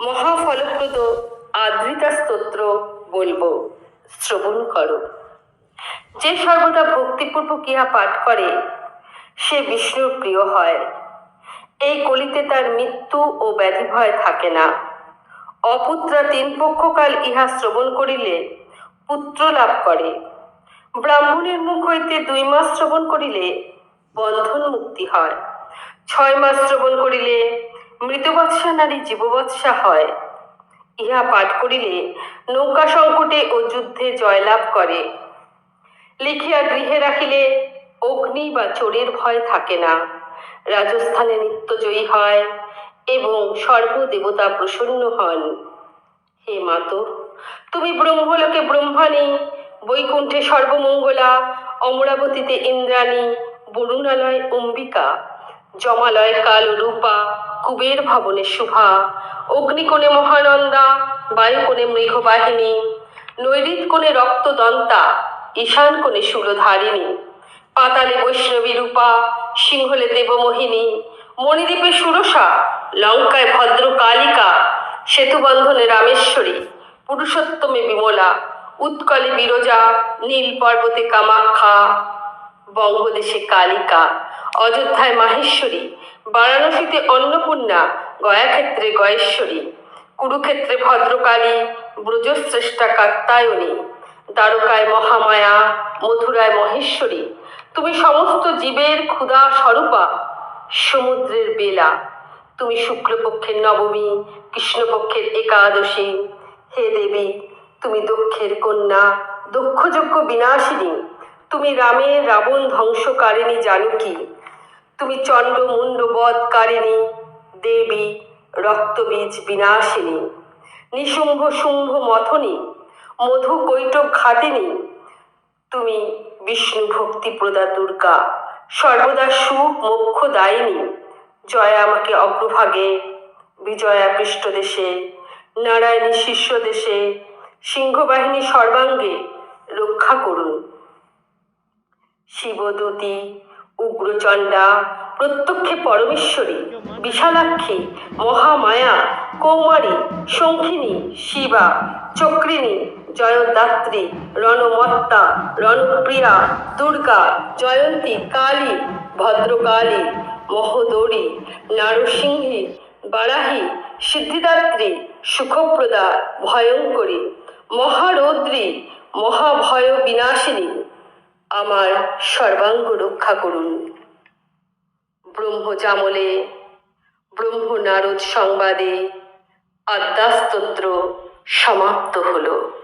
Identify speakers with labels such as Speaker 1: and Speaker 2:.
Speaker 1: মহাফলপ্রদ আদ্রিতা স্তোত্র বলব, শ্রবণ করো। যে সর্বদা ভক্তিপূর্বক ইহা পাঠ করে, সে বিষ্ণুর প্রিয় হয়। এই কলিতে তার মৃত্যু ও ব্যাধি ভয় থাকে না। অপুত্রা তিন পক্ষকাল ইহা শ্রবণ করিলে পুত্র লাভ করে। ব্রাহ্মণের মুখ হইতে দুই মাস শ্রবণ করিলে বন্ধন মুক্তি হয়। ছয় মাস শ্রবণ করিলে মৃতবৎসা নারী জীববৎসা হয়। ইহা পাঠ করিলে নৌকা সংকটে ও যুদ্ধে জয়লাভ করে। লিখিয়া গৃহে রাখিলে অগ্নি বা চোরের ভয় থাকে না। রাজস্থানে নিত্যজয়ী হয় এবং সর্বদেবতা প্রসন্ন হন। হে মাতো তুমি ব্রহ্মলোকে ব্রহ্মাণী, বৈকুণ্ঠে সর্বমঙ্গলা, অমরাবতীতে ইন্দ্রাণী, বরুণালয় অম্বিকা। জমালয় কাল রূপা, কুবের ভবনে শুভা অগ্নিকোণে মহানন্দা বায়ুকোণে মৃগবাহিনী, নৈরিত কোণে রক্তদন্তা, ঈশান কোণে শূলধারিণী, পাতালে বৈষ্ণবী রূপা, সিংহলে দেবমোহিনী, মণিদ্বীপে সুরসা, লঙ্কায় ভদ্র কালিকা সেতুবন্ধনে রামেশ্বরী, পুরুষোত্তমে বিমলা, উৎকলে বিরজা, নীল পর্বতে কামাখ্যা, বঙ্গদেশে কালিকা। অযোধ্যায় মাহেশ্বরী, বারাণসীতে অন্নপূর্ণা, গয়াক্ষেত্রে গয়েশ্বরী, কুরুক্ষেত্রে ভদ্রকালী, ব্রজশ্রেষ্ঠা কাত্তায়নী দ্বারকায় মহামায়া, মথুরায় মহেশ্বরী। তুমি সমস্ত জীবের ক্ষুধা স্বরূপা, সমুদ্রের বেলা। তুমি শুক্লপক্ষের নবমী, কৃষ্ণপক্ষের একাদশী। হে দেবী, তুমি দক্ষের কন্যা দক্ষযজ্ঞ বিনাশিনী। তুমি রামের রাবণ ধ্বংসকারিণী জানকী। তুমি চণ্ড মুন্ড বধকারিণী, দেবী, রক্তবীজ বিনাশিনী নিশুম্ভ শুম্ভ মথনী, মধু কৈটব ঘাটিনী, তুমি বিষ্ণু ভক্তি প্রদা দুর্গা, সর্বদা সুখ মোক্ষ দায়িনী, জয়া আমাকে অগ্রভাগে, বিজয়া পৃষ্ঠদেশে নারায়ণী শীর্ষ দেশে, সিংহবাহিনী সর্বাঙ্গে রক্ষা করুন। শিবদূতী উগ্রচণ্ডা, প্রত্যক্ষে পরমেশ্বরী, বিশালাক্ষী, মহামায়া, কৌমারী, শঙ্খিনী, শিবা, চক্রিণী, জয়দাত্রী, রণমত্তা, রণপ্রিয়া, দুর্গা, জয়ন্তী, কালী, ভদ্রকালী, মহোদরী, নারসিংহী, বারাহী, সিদ্ধিদাত্রী, সুখপ্রদা, ভয়ঙ্করী, মহারৌদ্রী মহাভয় বিনাশিনী আমার সর্বাঙ্গ রক্ষা করুন। ব্রহ্মজামলে ব্রহ্ম নারদ সংবাদে আদ্যাস্তোত্র সমাপ্ত হলো।